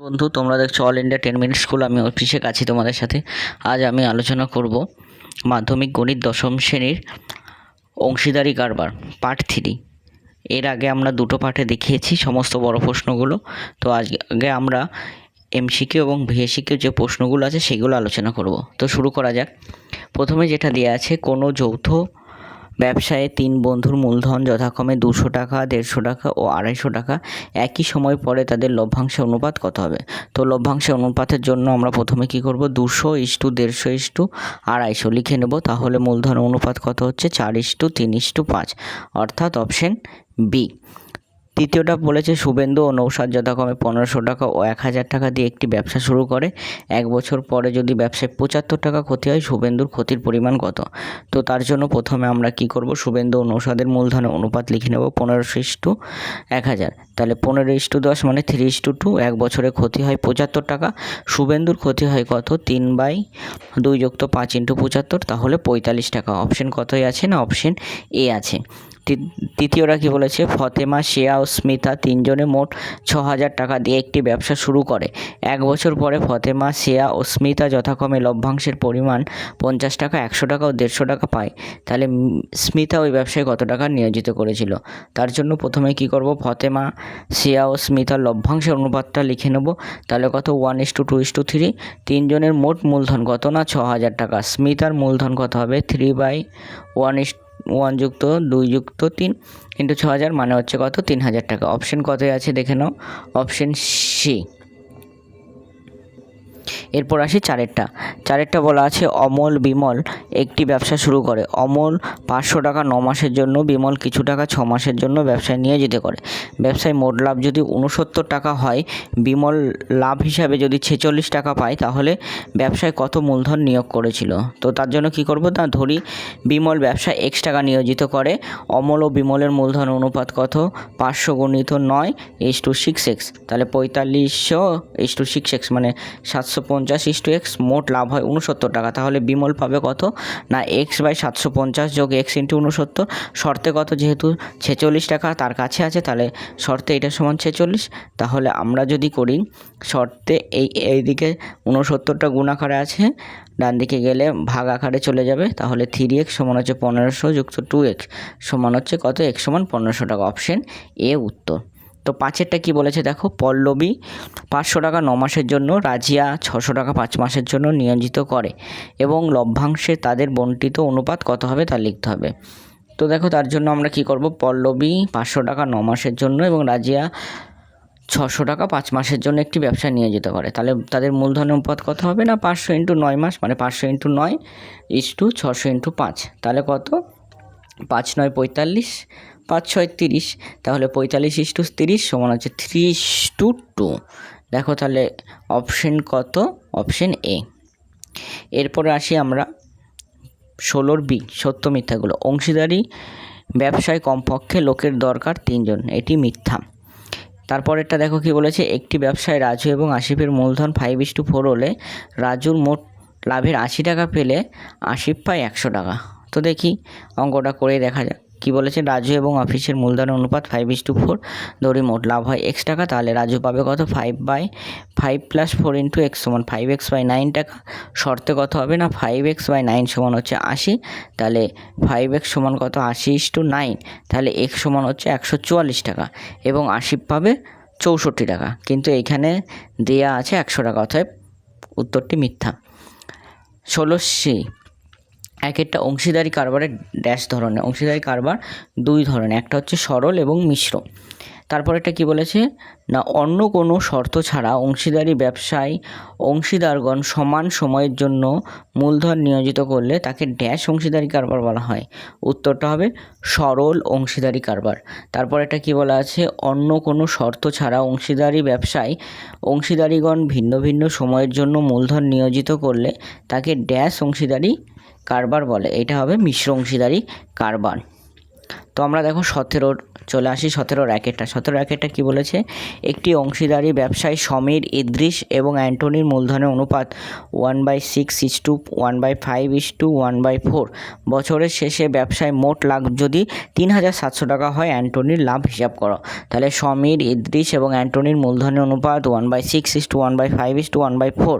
বন্ধু, তোমরা দেখছ all India ten minute school আমি অফিসে আছি তোমাদের সাথে। আজ আমি আলোচনা করব মাধ্যমিক গণিত দশম শ্রেণির অংশীদারি কারবার পার্ট থ্রি এর আগে আমরা দুটো পার্টে দেখিয়েছি সমস্ত বড় প্রশ্নগুলো। তো আজকে আমরা এমসিকিউ এবং ভিএসিকিউ যে প্রশ্নগুলো আছে, সেগুলো আলোচনা করব। তো শুরু করা যাক। প্রথমে যেটা দেওয়া আছে, কোনো যৌথ ব্যবসায়ে তিন বন্ধুর মূলধন যথাক্রমে দুশো টাকা, দেড়শো টাকা ও আড়াইশো টাকা। একই সময় পরে তাদের লভ্যাংশে অনুপাত কত হবে? তো লভ্যাংশে অনুপাতের জন্য আমরা প্রথমে কি করব? দুশো ইস্টু দেড়শো ইস্টু আড়াইশো লিখে নেব। তাহলে মূলধন অনুপাত কত হচ্ছে? চার ইস্টু তিন ইস্টু পাঁচ। অর্থাৎ অপশন বি। তৃতীয়টা বলেছে শুভেন্দু ও নৌসাদ যথাক্রমে পনেরোশো টাকা ও এক হাজার টাকা দিয়ে একটি ব্যবসা শুরু করে। এক বছর পরে যদি ব্যবসায় পঁচাত্তর টাকা ক্ষতি হয়, শুভেন্দুর ক্ষতির পরিমাণ কত? তো তার জন্য প্রথমে আমরা কি করব? শুভেন্দু ও নৌসাদের মূলধনের অনুপাত লিখে নেব পনেরোশো ইস্টু এক হাজার। তাহলে পনেরো ইস্টু দশ মানে থ্রি ইস্টু টু এক বছরে ক্ষতি হয় পঁচাত্তর টাকা। শুভেন্দুর ক্ষতি হয় কত? তিন বাই দুই যুক্ত পাঁচ ইন্টু পঁচাত্তর। তাহলে পঁয়তাল্লিশ টাকা। অপশন কতই আছে না? অপশন এ আছে। তি- তৃতীয়টা কি বলেছে? ফতেমা, শেয়া ও স্মিতা তিনজনে মোট ছ হাজার টাকা দিয়ে একটি ব্যবসা শুরু করে। এক বছর পরে ফতেমা, শেয়া ও স্মিতা যথাক্রমে লভ্যাংশের পরিমাণ পঞ্চাশ টাকা, একশো টাকা ও দেড়শো টাকা পায়। তাহলে স্মিতা ওই ব্যবসায় কত টাকা নিয়োজিত করেছিল? তার জন্য প্রথমে কি করব? ফতেমা, শেয়া ও স্মিতার লভ্যাংশের অনুপাতটা লিখে নেব। তাহলে কত? One is to two is to three. তিনজনের মোট মূলধন কত? না ছ হাজার টাকা। স্মিতার মূলধন কত হবে? Three by one is one যুক্ত, দুই যুক্ত, তিন। ইন্টু ছ হাজার মানে হচ্ছে কত? তিন হাজার টাকা। অপশন কতই আছে? দেখে নাও। অপশন সি এরপর আসি চারেরটা। চারেরটা বলা আছে অমল বিমল একটি ব্যবসা শুরু করে। অমল পাঁচশো টাকা ন মাসের জন্য, বিমল কিছু টাকা ছ মাসের জন্য ব্যবসায় নিয়োজিত করে। ব্যবসায় মোট লাভ যদি উনসত্তর টাকা হয়, বিমল লাভ হিসাবে যদি ছেচল্লিশ টাকা পায়, তাহলে ব্যবসায় কত মূলধন নিয়োগ করেছিল? তো তার জন্য কি করব? না ধরি বিমল ব্যবসায় এক্স টাকা নিয়োজিত করে, অমল ও বিমলের মূলধন অনুপাত কত? পাঁচশো গণিত নয় এইচ টু সিক্স এক্স তাহলে পঁয়তাল্লিশশো এইচ টু সিক্স এক্স মানে সাতশো পঞ্চাশ ইস টু এক্স মোট লাভ হয় উনসত্তর টাকা। তাহলে বিমল পাবে কত? না, এক্স বাই সাতশো পঞ্চাশ যোগ এক্স ইন্টু উনসত্তর শর্তে কত? যেহেতু ছেচল্লিশ টাকা তার কাছে আছে, তাহলে শর্তে এটা সমান ছেচল্লিশ। তাহলে আমরা যদি করি, শর্তে এই, এইদিকে উনসত্তরটা গুণ আকারে আছে ডান দিকে গেলে ভাগ আকারে চলে যাবে। তাহলে থ্রি এক্স সমান হচ্ছে পনেরোশো যুক্ত টু এক্স সমান হচ্ছে কত? এক্স সমান পনেরোশো টাকা। অপশন এ উত্তর। তো পাঁচেরটা কি বলেছে দেখো? পল্লবী পাঁচশো টাকা ন মাসের জন্য, রাজিয়া ছশো টাকা পাঁচ মাসের জন্য নিয়োজিত করে এবং লভ্যাংশে তাদের বন্টিত অনুপাত কত হবে তা লিখতে হবে। তো দেখো তার জন্য আমরা কি করব? পল্লবী পাঁচশো টাকা ন মাসের জন্য এবং রাজিয়া ছশো টাকা পাঁচ মাসের জন্য একটি ব্যবসা নিয়োজিত করে। তাহলে তাদের মূলধন অনুপাত কত হবে না? পাঁচশো ইন্টু নয় মাস মানে পাঁচশো ইন্টু নয়, ইস টু ছশো ইন্টু পাঁচ। তাহলে কত? পাঁচ নয় পঁয়তাল্লিশ, পাঁচ ছয় তিরিশ, তাহলে পঁয়তাল্লিশ ইস টু তিরিশ সমান হচ্ছে থ্রি টু টু। দেখো তাহলে অপশন কত? Option A. এরপরে আসি আমরা ষোলোর বি, সত্য মিথ্যাগুলো। অংশীদারি ব্যবসায় কমপক্ষে লোকের দরকার তিনজন, এটি মিথ্যা। তারপরেরটা দেখো কি বলেছে, একটি ব্যবসায় রাজু এবং আসিফের মূলধন ফাইভ ইস টু ফোর হলে রাজুর মোট লাভের আশি টাকা পেলে আসিফ পায় একশো টাকা। তো দেখি অঙ্কটা করে দেখা যাক। কি বলেছে? রাজু এবং অফিসের মূলধনের অনুপাত ফাইভ ইস টু ফোর ধরি মোট লাভ হয় এক্স টাকা, তাহলে রাজু পাবে কত? Five by five plus four into X সমান ফাইভ এক্স বাই নাইন টাকা। শর্তে কত হবে না? ফাইভ এক্স বাই নাইন সমান হচ্ছে আশি, তাহলে ফাইভ এক্স সমান কত? আশি ইস টু নাইন তাহলে এক্স সমান হচ্ছে একশো চুয়াল্লিশ টাকা এবং আশি পাবে চৌষট্টি টাকা। কিন্তু এখানে দেয়া আছে একশো টাকা, অতএব উত্তরটি মিথ্যা। ষোলো এক একটা অংশীদারি কারবারের ড্যাশ ধরনের, অংশীদারি কারবার দুই ধরনের, একটা হচ্ছে সরল এবং মিশ্র। তারপর একটা কি বলেছে? না, অন্য কোনো শর্ত ছাড়া অংশীদারি ব্যবসায় অংশীদারগণ সমান সময়ের জন্য মূলধন নিয়োজিত করলে তাকে ড্যাশ অংশীদারি কারবার বলা হয়। উত্তরটা হবে সরল অংশীদারি কারবার। তারপর একটা কি বলা আছে? অন্য কোনো শর্ত ছাড়া অংশীদারি ব্যবসায় অংশীদারিগণ ভিন্ন ভিন্ন সময়ের জন্য মূলধন নিয়োজিত করলে তাকে ড্যাশ অংশীদারি কারবার বলে। এটা হবে মিশ্র অংশীদারি কারবার। তো আমরা দেখো সতেরোর চলে আসি সতেরো র্যাকেটটা। সতেরো র্যাকেটটা কী বলেছে? একটি অংশীদারি ব্যবসায়ী সমীর ইদ্রিস এবং অ্যান্টনির মূলধনের অনুপাত one by six is to one by five is to one by four বছরের শেষে ব্যবসায় মোট লাভ যদি তিন হাজার সাতশো টাকা হয়, অ্যান্টনির লাভ হিসাব করো। তাহলে সমীর ইদ্রিস এবং অ্যান্টনির মূলধনের অনুপাত one by six is to one by five is to one by four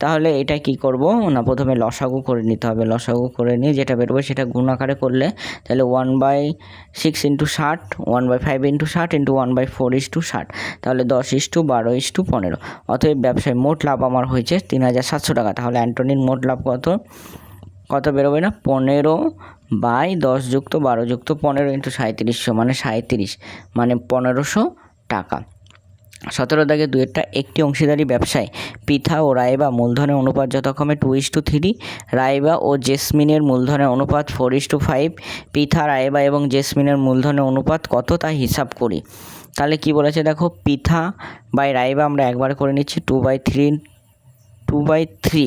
তাহলে এটা কি করব? না, প্রথমে লসাগু করে নিতে হবে। লসাগু করে নিয়ে যেটা বেরোবে সেটা গুণ আকারে করলে তাহলে ওয়ান বাই সিক্স ইন্টু ষাট ওয়ান বাই ফাইভ ইন্টু ষাট into one by four is to ষাট। তাহলে দশ ইস টু বারো ইস টু পনেরো। অতএব ব্যবসায় মোট লাভ আমার হয়েছে তিন হাজার সাতশো টাকা। তাহলে অ্যান্টনির মোট লাভ কত? কত বেরোবে না? পনেরো বাই দশ যুক্ত বারো যুক্ত পনেরো ইন্টু সাঁত্রিশশো মানে সাঁত্রিশ মানে পনেরোশো টাকা। সতেরো দাগে দুয়েরটা একটি অংশীদারি ব্যবসায় পিথা ও রায়বা মূলধনের অনুপাত যথাক্রমে two is to three Raiba ও জেসমিনের মূলধনের অনুপাত ফোর ইস টু ফাইভ পিথা, রায়বা এবং জেসমিনের মূলধনের অনুপাত কত তা হিসাব করি। তাহলে কি বলেছে দেখো, পিথা বাই রায়বা আমরা একবার করে নিচ্ছি two by three two by three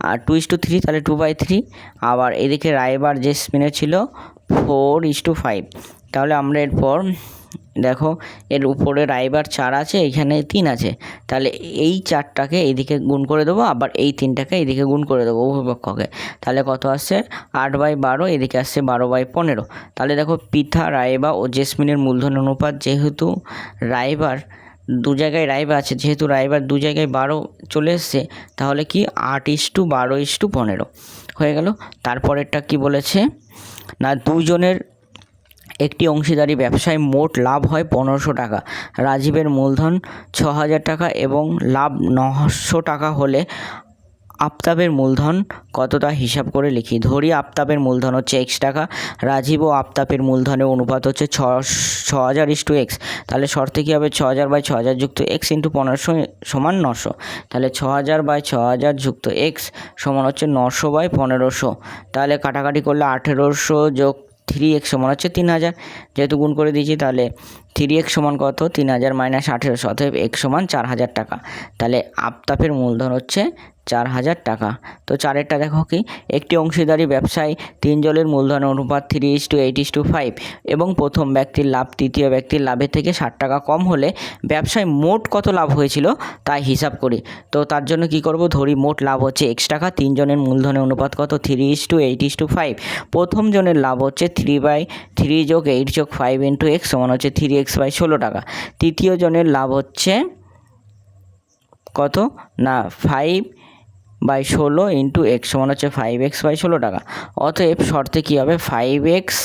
R two is to two three two by three আবার এদিকে রায়বার জেসমিনের ছিল ফোর ইস টু ফাইভ তাহলে আমরা এরপর দেখো, এর উপরে রাইবার চার আছে, এখানে তিন আছে। তাহলে এই চারটাকে এইদিকে গুণ করে দেবো, আবার এই তিনটাকে এইদিকে গুণ করে দেবো উভয়পক্ষকে। তাহলে কত আসছে? আট বাই বারো, এদিকে আসছে বারো বাই পনেরো। তাহলে দেখো পিঠা রায়বা ও জেসমিনের মূলধন অনুপাত যেহেতু রায়বার দু জায়গায় রাইবা আছে, যেহেতু রাইবার দু জায়গায় বারো চলে এসছে, তাহলে কি আট ইস টু বারো ইস টু পনেরো। হয়ে গেল। তারপরেরটা কি বলেছে? না দুজনের একটি অংশীদারি ব্যবসায় মোট লাভ হয় পনেরোশো টাকা। রাজীবের মূলধন ছ হাজার টাকা এবং লাভ নশো টাকা হলে আফতাবের মূলধন কতটা হিসাব করে লিখি। ধরি আফতাবের মূলধন হচ্ছে এক্স টাকা, রাজীব ও আফতাবের মূলধনের অনুপাত হচ্ছে ছ ছ হাজার ইস টু এক্স। তাহলে শর্তে কী হবে? ছ হাজার বাই ছ হাজার যুক্ত এক্স ইন্টু পনেরোশো সমান নশো। তাহলে ছ হাজার বাই ছ হাজার যুক্ত এক্স সমান হচ্ছে নশো বাই পনেরোশো। তাহলে কাটাকাটি করলে আঠেরোশো যোগ থ্রি এক্স সমান হচ্ছে তিন হাজার। যেহেতু গুণ করে দিয়েছি, তাহলে থ্রি এক্স সমান কত? তিন হাজার মাইনাস আঠেরোশো, অতএব এক্স সমান চার হাজার টাকা। তাহলে আফতাফের মূলধন হচ্ছে চার হাজার টাকা। তো চারেরটা দেখো কি, একটি অংশীদারি ব্যবসায় তিনজনের মূলধনের অনুপাত three is to eight is to five এবং প্রথম ব্যক্তির লাভ, তৃতীয় ব্যক্তির লাভের থেকে ষাট টাকা কম হলে ব্যবসায় মোট কত লাভ হয়েছিল তাই হিসাব করি। তো তার জন্য কি করব, ধরি মোট লাভ হচ্ছে এক্স টাকা তিনজনের মূলধনের অনুপাত কত three is to eight is to five প্রথম জনের লাভ হচ্ছে থ্রি বাই থ্রি যোগ এইট যোগ ফাইভ ইন্টু এক্স সমান হচ্ছে থ্রি এক্স বাই ষোলো টাকা। তৃতীয় জনের লাভ হচ্ছে কত? না ফাইভ বাই ষোলো ইন্টু এক্স সমান হচ্ছে ফাইভ এক্স বাই ষোলো টাকা। অতএব শর্তে কী হবে? ফাইভ এক্স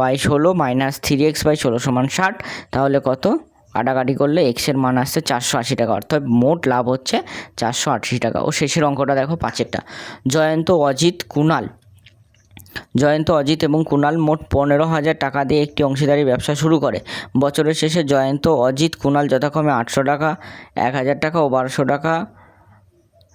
বাই ষোলো মাইনাস থ্রি এক্স বাই ষোলো সমান ষাট। তাহলে কত? কাটাকাটি করলে এক্সের মান আসছে চারশো আশি টাকা। অর্থাৎ মোট লাভ হচ্ছে চারশো আশি টাকা। ও শেষের অঙ্কটা দেখো পাঁচেরটা। জয়ন্ত অজিত কুণাল জয়ন্ত অজিত এবং কুণাল মোট পনেরো হাজার টাকা দিয়ে একটি অংশীদারি ব্যবসা শুরু করে। বছরের শেষে জয়ন্ত অজিত কুণাল যথাক্রমে আটশো টাকা, এক হাজার টাকা ও বারোশো টাকা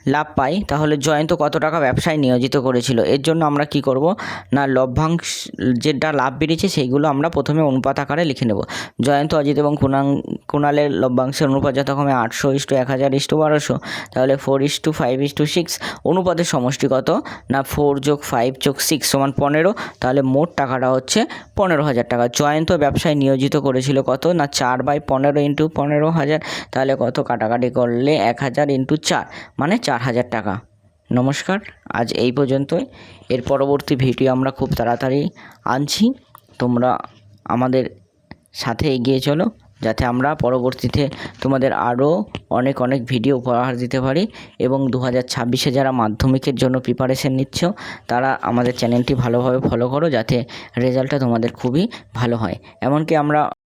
লাভ পাই, তাহলে জয়ন্ত কত টাকা ব্যবসায় নিয়োজিত করেছিল? এর জন্য আমরা কি করব? না, লভ্যাংশ, যেটা লাভ বেরিয়েছে সেইগুলো আমরা প্রথমে অনুপাত আকারে লিখে নেব। জয়ন্ত অজিত এবং কুণাং কুণালের লভ্যাংশের অনুপাত যথাক্রমে আটশো ইস্টু এক হাজার ইস্টু বারোশো। তাহলে four is to five is to six অনুপাতের সমষ্টি কত? না ফোর যোগ ফাইভ যোগ সিক্স সমান পনেরো, তাহলে মোট টাকাটা হচ্ছে পনেরো হাজার টাকা। জয়ন্ত ব্যবসায় নিয়োজিত করেছিল কত? না, চার বাই পনেরো ইন্টু পনেরো হাজার, তাহলে কত কাটাকাটি করলে এক হাজার ইন্টু চার? মানে চার হাজার টাকা। নমস্কার, আজ এই পর্যন্তই। এর পরবর্তী ভিডিও আমরা খুব তাড়াতাড়ি আনছি। তোমরা আমাদের সাথে এগিয়ে চলো, যাতে আমরা পরবর্তীতে তোমাদের আরও অনেক অনেক ভিডিও উপহার দিতে পারি এবং দু হাজার ছাব্বিশে যারা মাধ্যমিকের জন্য প্রিপারেশন নিচ্ছ, তারা আমাদের চ্যানেলটি ভালোভাবে ফলো করো, যাতে রেজাল্টটা তোমাদের খুবই ভালো হয়। এমনকি আমরা